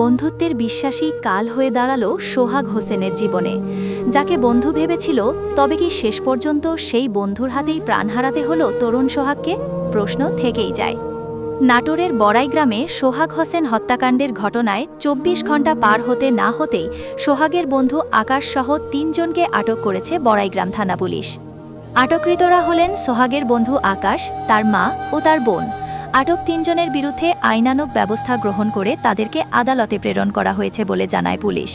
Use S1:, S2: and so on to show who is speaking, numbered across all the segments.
S1: বন্ধুত্বের বিশ্বাসী কাল হয়ে দাঁড়াল সোহাগ হোসেনের জীবনে। যাকে বন্ধু ভেবেছিল, তবে কি শেষ পর্যন্ত সেই বন্ধুর হাতেই প্রাণ হারাতে হলো তরুণ সোহাগকে? প্রশ্ন থেকেই যায়। নাটোরের বড়াই গ্রামে সোহাগ হোসেন হত্যাকাণ্ডের ঘটনায় চব্বিশ ঘণ্টা পার হতে না হতেই সোহাগের বন্ধু আকাশসহ তিনজনকে আটক করেছে বড়াইগ্রাম থানা পুলিশ। আটককৃতরা হলেন সোহাগের বন্ধু আকাশ, তার মা ও তার বোন। আটক তিনজনের বিরুদ্ধে আইনানুগ ব্যবস্থা গ্রহণ করে তাদেরকে আদালতে প্রেরণ করা হয়েছে বলে জানায় পুলিশ।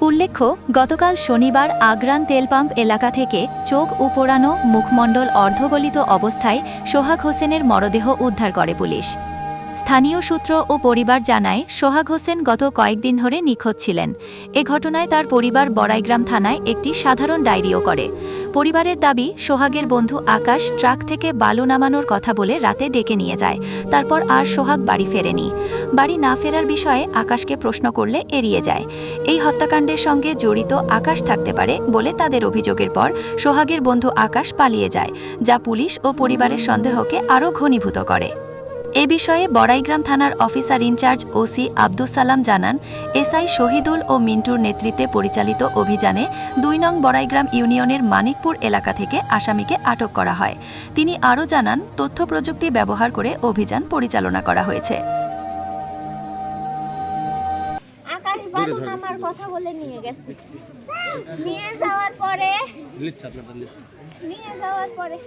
S1: উল্লেখ্য, গতকাল শনিবার আগ্রান তেলপাম্প এলাকা থেকে চোখ উপড়ানো মুখমণ্ডল অর্ধগলিত অবস্থায় সোহাগ হোসেনের মরদেহ উদ্ধার করে পুলিশ। স্থানীয় সূত্র ও পরিবার জানায়, সোহাগ হোসেন গত কয়েকদিন ধরে নিখোঁজ ছিলেন। এ ঘটনায় তার পরিবার বড়াইগ্রাম থানায় একটি সাধারণ ডায়েরিও করে। পরিবারের দাবি, সোহাগের বন্ধু আকাশ ট্রাক থেকে বালু নামানোর কথা বলে রাতে ডেকে নিয়ে যায়, তারপর আর সোহাগ বাড়ি ফেরেনি। বাড়ি না ফেরার বিষয়ে আকাশকে প্রশ্ন করলে এড়িয়ে যায়। এই হত্যাকাণ্ডের সঙ্গে জড়িত আকাশ থাকতে পারে বলে তাদের অভিযোগের পর সোহাগের বন্ধু আকাশ পালিয়ে যায়, যা পুলিশ ও পরিবারের সন্দেহকে আরও ঘনীভূত করে। এ বিষয়ে বড়াইগ্রাম থানার officer in charge OC Abdus Salam জানান এসআই শহীদুল ও মিন্টুর নেতৃত্বে পরিচালিত অভিযানে দুই নং বড়াইগ্রাম ইউনিয়নের মানিকপুর এলাকা থেকে আসামিকে আটক করা হয়। তিনি আরও জানান তথ্য প্রযুক্তি ব্যবহার করে অভিযান পরিচালনা করা হয়েছে।
S2: আকাশ বালু নামার কথা বলে নিয়ে গেছে। নিয়ে যাওয়ার পরে নিয়ে যাওয়ার পরে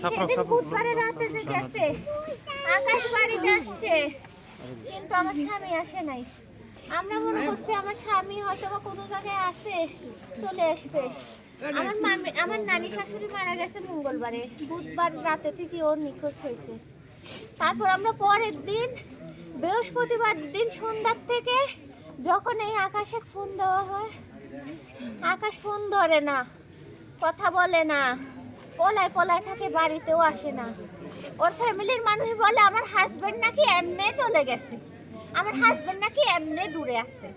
S2: সেদিন রাতে যে গেছে। আকাশ বাড়িতে আসছে। কিন্তু আমার স্বামী আসে নাই। আমরা মনে করছি আমার স্বামী হয়তো বা কোনো জায়গায় আছে, চলে আসবে। আমার মামি, আমার নানি শাশুড়ি মারা গেছে মঙ্গলবারে। বুধবার রাতে থেকে ওর নিখোঁজ হয়েছে। তারপর আমরা পরের দিন, বৃহস্পতিবার দিন সন্ধ্যার থেকে যখন এই আকাশে ফোন দেওয়া হয়, আকাশ ফোন ধরে না, কথা বলে না। পলায় পলায় থাকে, বাড়িতেও আসে না। ওর ফ্যামিলির মানুষ বলে, আমার হাজব্যান্ড নাকি এমনি চলে গেছে। আমার হাজব্যান্ড নাকি এমনি দূরে আছে।